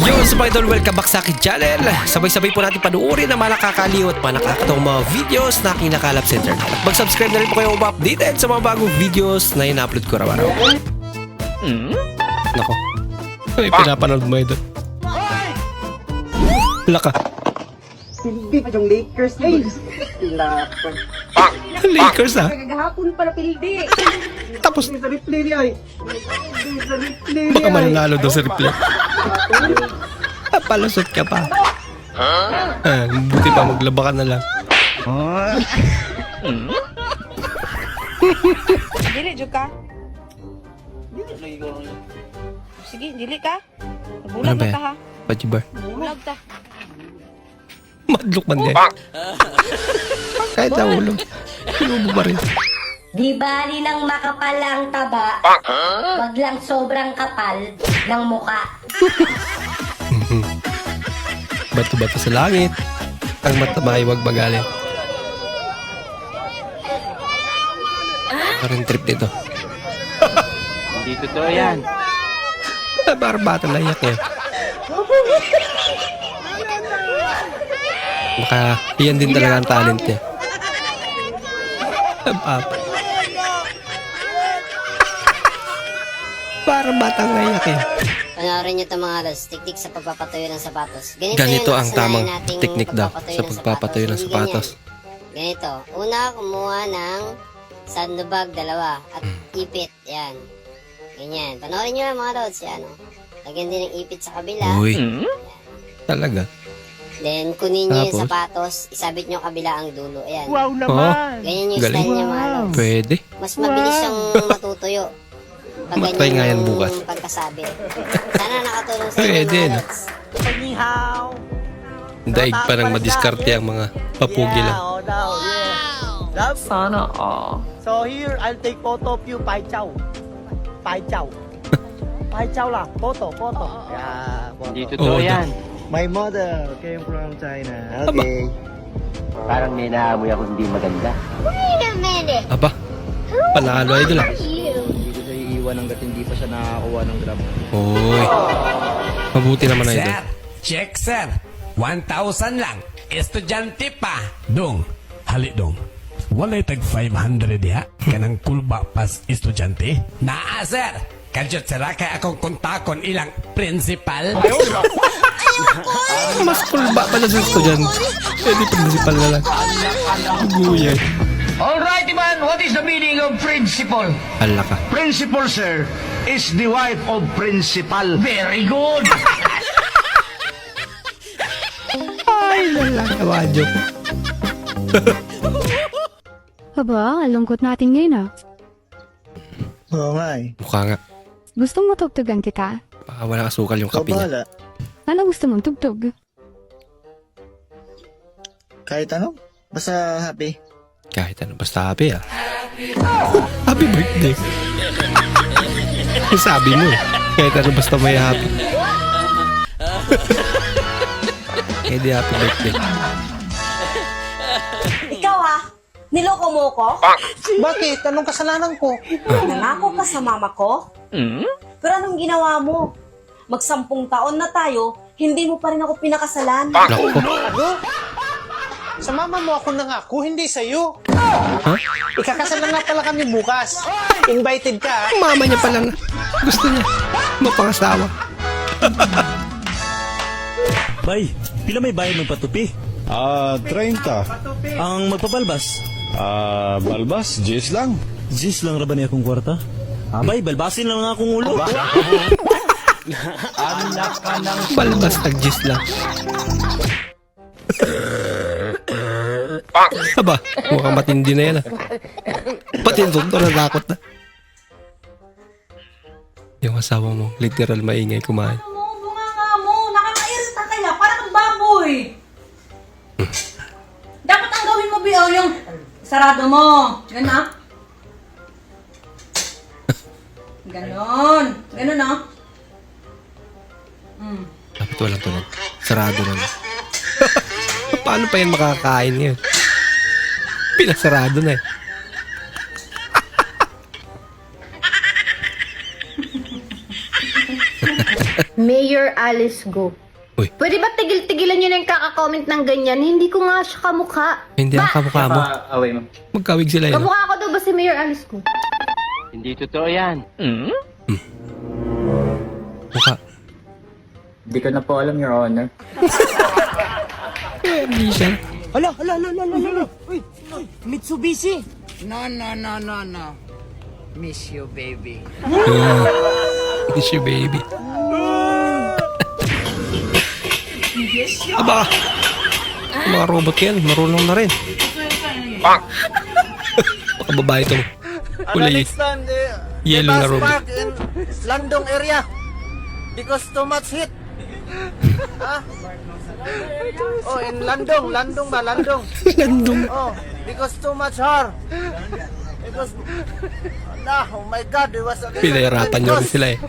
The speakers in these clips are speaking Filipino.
Yun, so mga idol, welcome back sa akin channel. Sabay-sabay po natin panuorin ang mga nakakaliw at mga nakakatawang mga videos na kinakalap sa internet. At mag-subscribe na rin po kayo updated sa mga bagong videos na ina-upload ko araw-araw. Nako. Ay, pinapanood mo idol. Laka. Hindi pa yung Lakers. Ay, lapan. Lakers ah. Kagahapon pala pildi. Tapos, Sa replay niya ay. Sa replay niya baka mananalo daw sa replay. Ah, palusot ka pa. Ah, buti pa maglaba ka na lang. Dili jud ka. Sige, dili ka. Ano Bulag ba na yan? ta ha. Pajibar. Bulag ta. Madlok man din. Kahit sa ulo. Pinubo pa rin. Di bali lang makapal ang taba, wag lang sobrang kapal ng muka. Bato-bato sa langit. Ang mataba ay wag magaling. Parang trip nito. Hindi totoo yan. Ah, Parang bata na iyak niya. Baka iyan din talaga ang talent niya. Ah, Papa. Parang batang naiyak eh. Panoorin nyo itong mga lods, tiktik sa pagpapatuyo ng sapatos. Ganito, Ganito ang tamang teknik daw pagpapatuyo sa ng pagpapatuyo ng sapatos. Ganito. Una, kumuha ng sandbag, dalawa. At Hmm. ipit. Yan. Ganyan. Panoorin nyo mga lods. Yan. Oh. Lagyan din ng ipit sa kabila. Uy. Talaga. Then, kunin nyo yung Tapos? sapatos. Isabit nyo kabila ang dulo. Ayan. Wow Oh, naman! Ganyan yung Galing. style niya mga lods. pwede. Mas mabilis siyang matutuyo. Ganyan nga yan bukas. Pagkasabi. Sana nakatulong sa inyo. Panihaw! Daig pa nang madiskarte ang mga papugi lang. oh. Love? Sana all. So here, I'll take photo of you, Pai Chow. Pai Chow. Pai Chow lang. Photo, photo. Yeah, photo. Hindi Oo, totoo yan. My mother came from China. Okay. Parang may naamoy ako hindi maganda. Aba, panalo idol ah. Iiwan hanggat hindi pa siya nakakuha ng grab. Uy, mabuti naman idol. Sir, check sir. 1,000 lang. Estudyante pa. Dong, hali dong. Walay tag 500 ya. Kanang kulba pas estudyante. Naa sir. Kadyot sira kay akong kontakon ilang principal. Mas kulba pala sa estudyante. Di principal na lang. Guyay. Is the meaning of principal? Hala ka. Principal, sir, is the wife of principal. Very good. Ay, lalaki. Mga joke. Aba, ang lungkot natin ngayon ah. Oo nga eh. Mukha nga. Gusto mo tugtugan kita? Baka walang asukal yung Ikaw kape niya. bahala. Ano gusto mong tugtog? Kahit ano. Basta happy. Kahit ano, basta happy ah. Happy birthday. Yung sabi mo eh. Kahit ano, basta may happy. Eh di happy birthday. Ikaw ha? Niloko mo ko? Bakit? Anong kasalanan ko? Nangako ka sa mama ko? Pero anong ginawa mo? Magsampung taon na tayo, hindi mo pa rin ako pinakasalan. Naku. Ano? Sa mama mo ako nangako, hindi sa'yo. Ha? Ikakasal na nga pala kami bukas. Invited ka. Ang mama niya pala na. Gusto niya. Mapangasawa. Bay, pila may bayad ng patupi? Ah, 30. Ang magpabalbas? Ah, balbas, Jis lang. Jis lang raban niya akong kwarta? Ah, bay, balbasin lang nga akong ulo. Balbas tagjis lang. Aba, mukhang matindi na yan ah. Pati yung doktor natakot na. Yung asawa mo, literal maingay kumain. mo, bunga nga mo. Nakakairita kaya, parang kang baboy. Dapat ang gawin mo, Bio, yung sarado mo. Ganun ah. Ganon. Ganon ah. Mm. Dapat walang tunog. Sarado lang. Paano pa yan makakain ngayon? Pinasarado na eh. Mayor Alice Go. Uy. Pwede ba tigil-tigilan nyo na yung kaka-comment ng ganyan? Hindi ko nga siya kamukha. Hindi ang kamukha mo. away mo. Magkawig sila yun. Kamukha ko daw ba si Mayor Alice Go? Hindi totoo yan. Mukha. Hindi ko na po alam, Your Honor. Hindi siya. Hala, hala, hala, hala, hala. Uy, Mitsubishi. No, no, no, no, no. Miss you, baby. It's your baby. Aba! Mga robot yan, marunong na rin. Baka babae itong kulay eh, yellow na robot. park in Landong area. Because too much heat. ha? Oh, in Landong, Landong ba? Landong. Landong. Oh, because too much har. Because, nah, oh my God, it was a Pinahirapan nyo rin sila eh.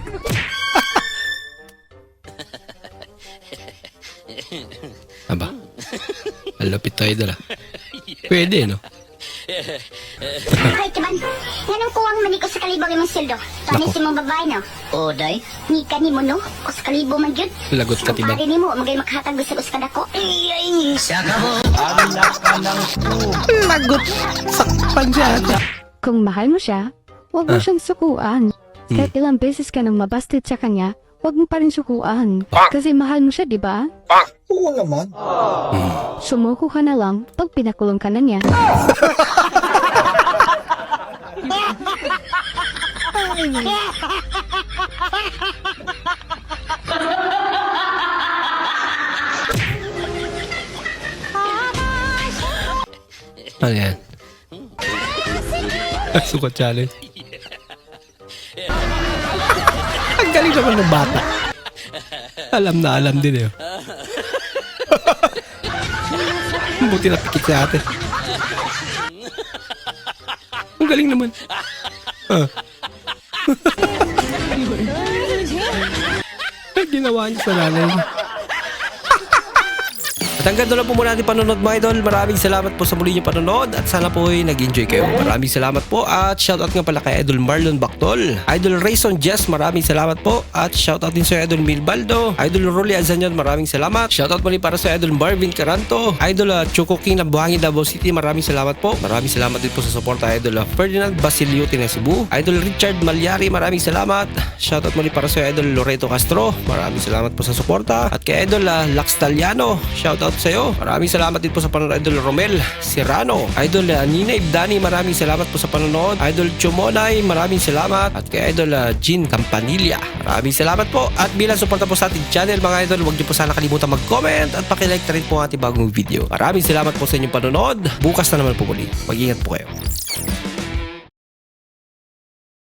Aba. Ang lapit tayo dala. Pwede, no? Ay, timan. Ganun ko ang maniko sa kalibo ng sildo. Tani si mong babae, no? O, day. Ni ka ni mo, no? O sa kalibo man yun. Lagot ka, tiban. Pare ni mo, magay makahatag gusto ko sa kadako. Ay, ay, Lagot! Sakpan siya. Kung mahal mo siya, huwag mo siyang sukuan. Kahit ilang beses ka nang mabasted sa kanya, huwag mo pa rin sukuan. Kasi mahal mo siya, di ba? Oo naman. Sumuko ka na lang pag pinakulong ka na niya. Ano yan? Sukat challenge. Ang galing naman ng bata. Alam na alam din eh. Buti na pikit sa atin. Ang galing naman. Ah. Ginawa niya sa nanay niya. At hanggang doon lang po muna ating panonood mga idol. Maraming salamat po sa muli niyong panonood at sana po ay nag-enjoy kayo. Maraming salamat po at shoutout nga pala kay Idol Marlon Bactol. Idol Rayson Jess, maraming salamat po. At shoutout din sa Idol Milbaldo. Idol Rolly Azanyon, maraming salamat. Shoutout muli para sa Idol Marvin Caranto. Idol uh, Choco King ng Buhangin Davao City, maraming salamat po. Maraming salamat din po sa suporta Idol uh, Ferdinand Basilio Cebu. Idol Richard Malyari, maraming salamat. Shoutout muli para sa Idol Loreto Castro. Maraming salamat po sa suporta. At kay Idol uh, Lax Taliano, shoutout sa iyo. Maraming salamat din po sa panonood Idol Romel Serrano. Idol uh, Nina Ibdani, maraming salamat po sa panonood. Idol Chumonay, maraming salamat. At kay Idol uh, Jean Campanilla, maraming salamat po. At bilang suporta po sa ating channel mga idol, huwag niyo po sana kalimutan mag-comment at pakilike na rin po ang ating bagong video. Maraming salamat po sa inyong panonood. Bukas na naman po muli. Mag-ingat po kayo.